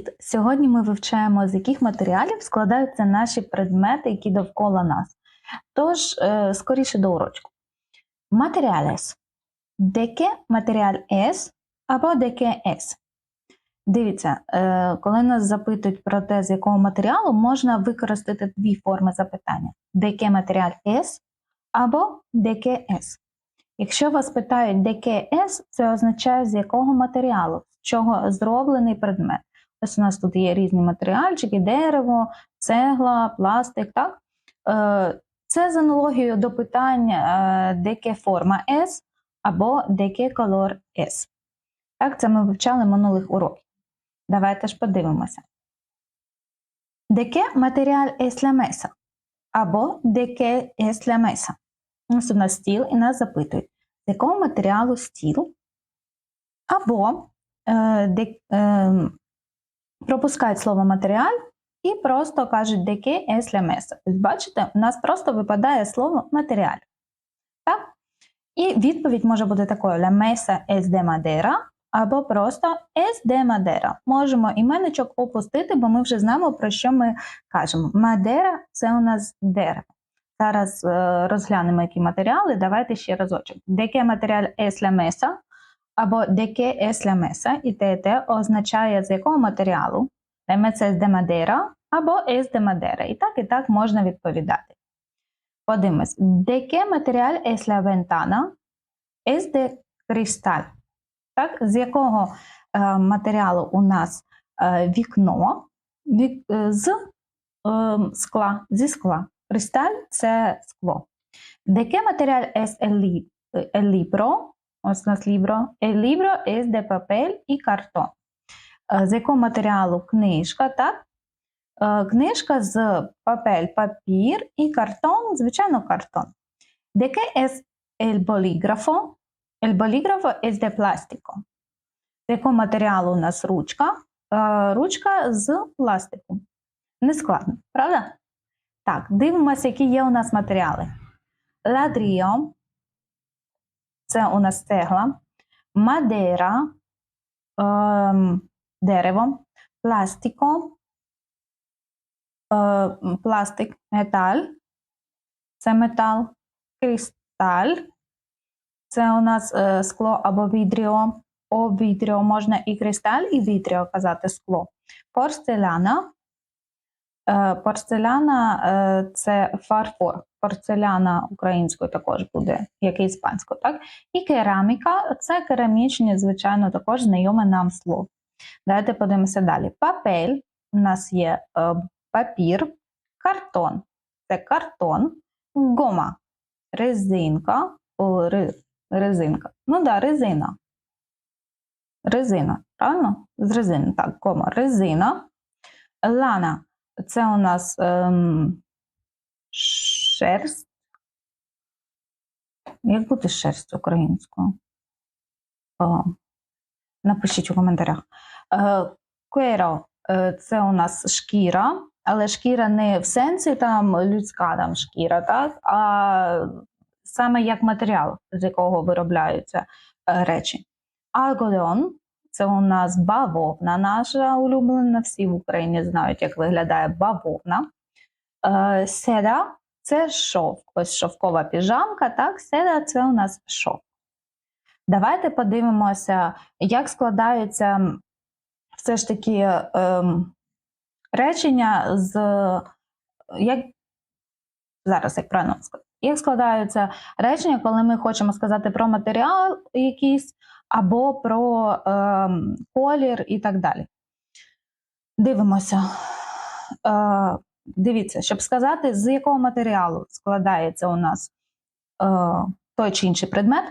Привіт! Сьогодні ми вивчаємо, з яких матеріалів складаються наші предмети, які довкола нас. Тож, е, скоріше до урочку. Матеріалес. Деке матеріаль ес або деке ес. Дивіться, е, коли нас запитують про те, з якого матеріалу, можна використати дві форми запитання: деке матеріаль ес або деке ес. Якщо вас питають деке ес, це означає, з якого матеріалу, з чого зроблений предмет. Ось у нас тут є різні матеріальчики, дерево, цегла, пластик. Так? Е, Це з аналогією до питання е, деке форма S або деке колор S. Так, це ми вивчали минулих уроків. Давайте ж подивимося. Деке la mesa або деке mesa. Ось у нас стіл і нас запитують, з якого матеріалу стіл, або е, де, е, пропускають слово матеріаль і просто кажуть деке es la mesa. Тобто, бачите, у нас просто випадає слово матеріаль. Так? І відповідь може бути такою: la mesa es de madera або просто es de madera. Можемо іменничок опустити, бо ми вже знаємо, про що ми кажемо. Мадера це у нас дерево. Зараз е, розглянемо, які матеріали. Давайте ще разочок. Деке матеріаль es la mesa або деке es la mesa, і те, означає, з якого матеріалу. La mesa es de madera або es de madera. І так, і так можна відповідати. Подивимось. Деке матеріаль es la ventana? Es de cristal. Так? З якого е, матеріалу у нас е, вікно? Вік, е, з е, скла, зі скла. Кристаль це скло. Деке матеріаль es el, el libro? Ось у нас libro. El libro es de papel і картон. Е, З якого матеріалу книжка, так? Е, Книжка з папель, папір і картон, звичайно, картон. Деке es el bolígrafo? El bolígrafo es de plástico. З якого матеріалу у нас ручка? Е, Ручка з пластику. Не складно, правда? Так, дивимося, які є у нас матеріали. Ладріо, це у нас цегла, мадера, ем, дерево, пластико, е, пластик, металь, це метал, кристаль, це у нас е, скло або відріо. О відріо. Можна і кристаль, і відріо казати скло. Порцеляна. Е, Порцеляна е, це фарфор. Порцеляна українською також буде, як і іспанською, так? І кераміка це керамічне, звичайно, також знайоме нам слово. Давайте подивимося далі. Папель у нас є е, папір, картон це картон, гома резинка, о, резинка. Ну да, резина. Резина, правильно? З резини, так, кома, резина. Лана це у нас ем, шерсть. Як буде шерсть українською? О, напишіть у коментарях. Е, Куеро е, це у нас шкіра, але шкіра не в сенсі там людська там шкіра, так? а саме як матеріал, з якого виробляються е, речі. Алгодон це у нас бавовна наша улюблена. Всі в Україні знають, як виглядає бавовна. Е, Седа це шовк. Ось шовкова піжамка, так, седа це у нас шовк. Давайте подивимося, як складаються все ж таки ем, речення з як зараз як правильно сказати, як складаються речення, коли ми хочемо сказати про матеріал якийсь або про ем, колір і так далі. Дивимося. Е, дивіться, щоб сказати, з якого матеріалу складається у нас е, той чи інший предмет,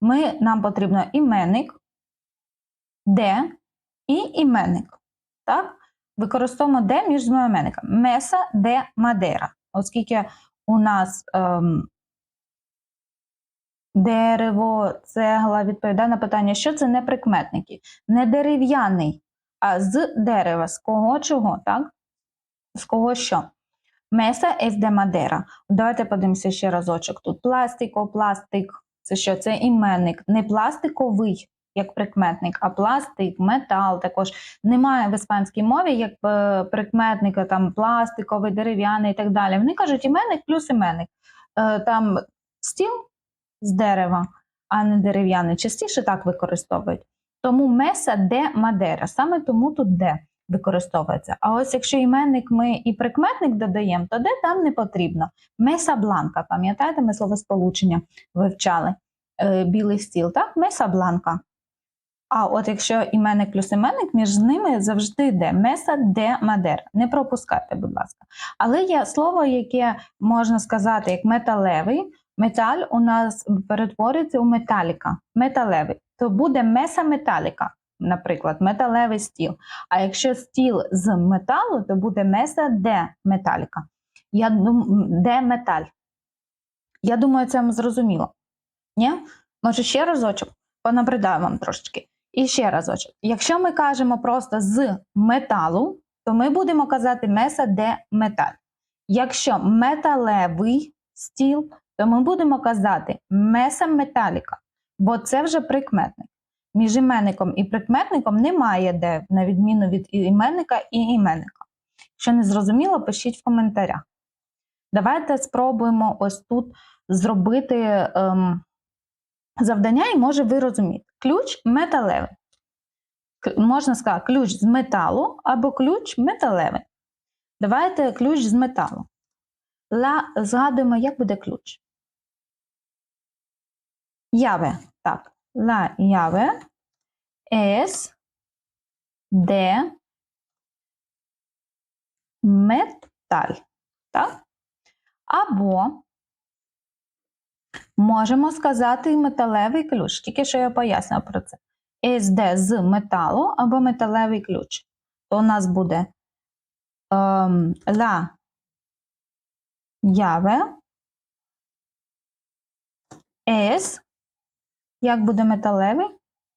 ми, нам потрібно іменник, де і іменник. Так? Використовуємо де між двома іменниками. Меса де мадера. Оскільки у нас ем, дерево, цегла відповідає на питання, що це не прикметники, не дерев'яний, а з дерева, з кого чого, так? З кого що? Меса es de madera. Давайте подивимося ще разочок. Тут пластико, пластик. Це що? Це іменник. Не пластиковий, як прикметник, а пластик, метал також немає в іспанській мові як е, прикметника, там пластиковий, дерев'яний і так далі. Вони кажуть іменник плюс іменник. Е, Там стіл з дерева, а не дерев'яний, частіше так використовують. Тому меса де мадера, саме тому тут де використовується. А ось якщо іменник ми і прикметник додаємо, то де там не потрібно. Меса бланка, пам'ятаєте, ми словосполучення вивчали е, білий стіл, так? Меса бланка. А от якщо іменник плюс іменник, між ними завжди йде меса де мадер. Не пропускайте, будь ласка. Але є слово, яке можна сказати як металевий. Металь у нас перетворюється у металіка. Металевий. То буде меса металіка, наприклад, металевий стіл. А якщо стіл з металу, то буде меса де металіка. Я де металь. Я думаю, це зрозуміло. Ні? Може, ще разочок? Понабридаю вам трошечки. І ще разочок. Якщо ми кажемо просто з металу, то ми будемо казати меса де металь. Якщо металевий стіл, то ми будемо казати меса металіка, бо це вже прикметник. Між іменником і прикметником немає де, на відміну від іменника і іменника. Якщо не зрозуміло, пишіть в коментарях. Давайте спробуємо ось тут зробити ем, завдання, і може ви розумієте. Ключ металевий. Можна сказати, ключ з металу або ключ металевий. Давайте ключ з металу. Згадуємо, як буде ключ. Яве. Так. La llave es de металь. Так? Або можемо сказати металевий ключ. Тільки що я пояснила про це. SD з металу або металевий ключ. То у нас буде ем, la llave es як буде металевий?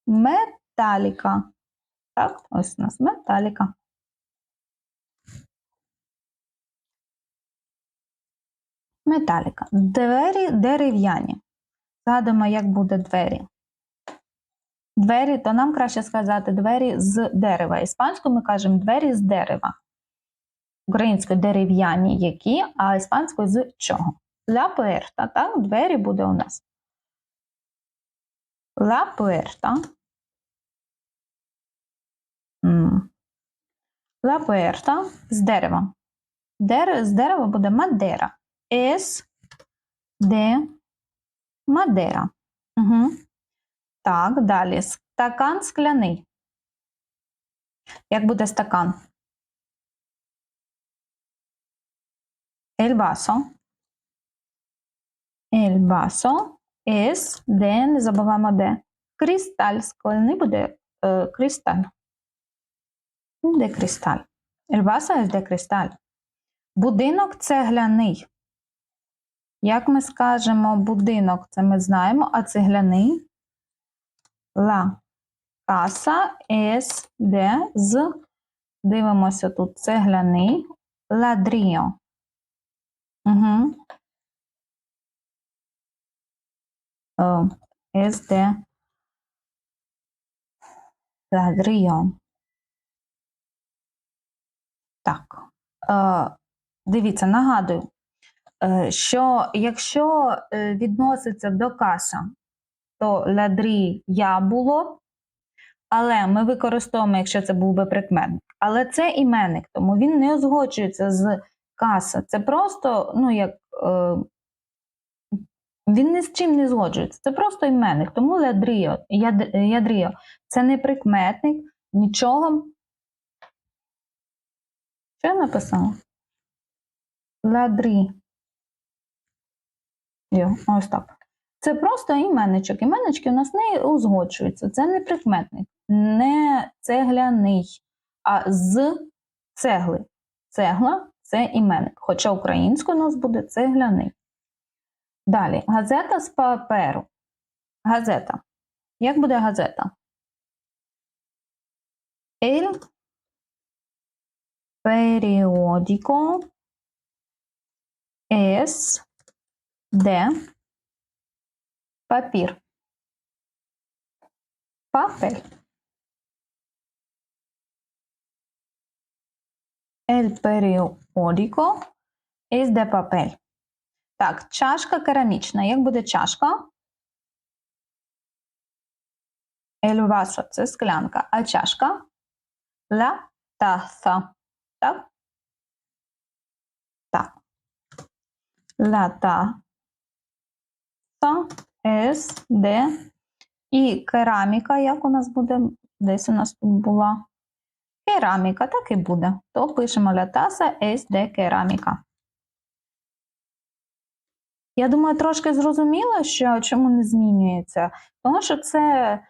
Металіка. Так, ось у нас металіка. Металіка. Двері дерев'яні. Згадуємо, як буде двері. Двері, то нам краще сказати двері з дерева. Іспанською ми кажемо двері з дерева. Українською дерев'яні які, а іспанською з чого? La puerta, так, двері буде у нас. La puerta. La puerta з дерева. Дер, з дерева буде мадера. Es de madera. Угу. Так, далі. Стакан скляний. Як буде стакан? El vaso. El vaso es de, не забуваємо де. Кристаль. Скляний буде е, кристаль. Де кристаль? Vaso es de. Будинок цегляний. Як ми скажемо будинок, це ми знаємо, а цегляний La casa es de з. Дивимося тут цегляний. Ladrillo. Угу. О, es de ladrillo. Так. Е, дивіться, нагадую, е, що якщо е, відноситься до каса, то ладрі я було, але ми використовуємо, якщо це був би прикметник. Але це іменник, тому він не узгоджується з каса. Це просто, ну, як він ні з чим не згоджується. Це просто іменник. Тому ладріо, яд, ядріо це не прикметник, нічого. Що я написала? Ладрі. Ось так. Це просто іменничок. Іменнички у нас не узгоджуються. Це не прикметник, не цегляний, а з цегли. Цегла це іменник. Хоча українською у нас буде цегляний. Далі, газета з паперу. Газета. Як буде газета? El periódico es de папір. Papel. El periódico es de papel. Так, чашка керамічна. Як буде чашка? Vaso – це склянка. А чашка? La taza. Так? Так. La taza es de і кераміка, як у нас буде, десь у нас тут була. Кераміка, так і буде. То пишемо es de кераміка. Я думаю, трошки зрозуміло, що чому не змінюється, тому що це е,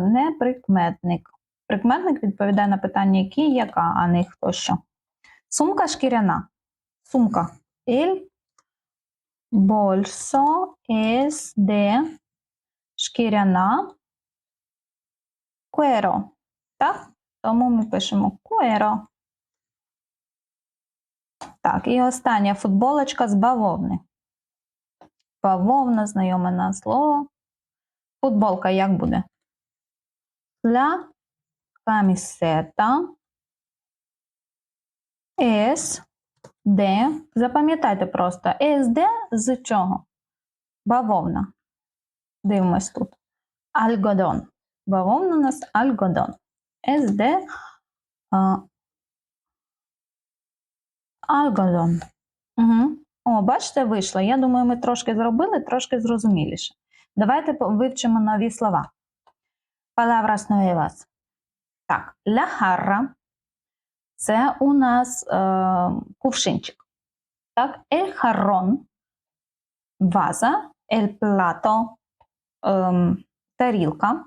не прикметник. Прикметник відповідає на питання який, яка, а не хто що. Сумка шкіряна. Сумка. El bolso es de шкіряна cuero. Так? Тому ми пишемо cuero. Так, і остання футболочка з бавовни. Бавовна, знайоме на слово. Футболка як буде? La camiseta es de. Запам'ятайте просто. Es de з чого? Бавовна. Дивимось тут. Альгодон. Бавовна у нас альгодон. Es de а, альгодон. Угу. О, бачите, вийшло. Я думаю, ми трошки зробили, трошки зрозуміліше. Давайте вивчимо нові слова. Palabras nuevas. Так, la jarra – це у нас е, кувшинчик. Так, el jarrón – ваза, el plato ем, – тарілка.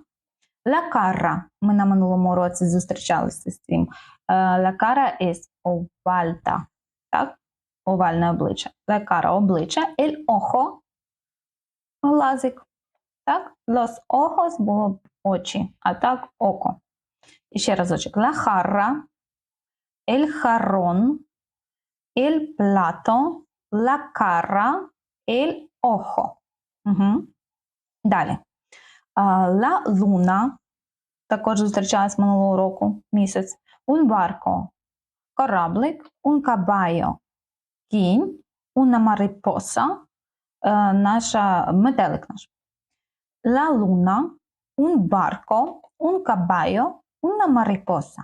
La cara – ми на минулому році зустрічалися з цим. Е, La cara es ovalta. Так, овальне обличчя. Cara – обличчя. El ojo – глазик. Так, los ojos було б очі, а так око. І ще разочок. La jarra, el jarrón, el plato, la cara, el ojo. Угу. Далі. А, La luna, також зустрічалась минулого року, місяць. Un barco, кораблик. Un caballo, кінь. Una mariposa, е, наша метелик наш. La luna, un barco, un caballo, una mariposa.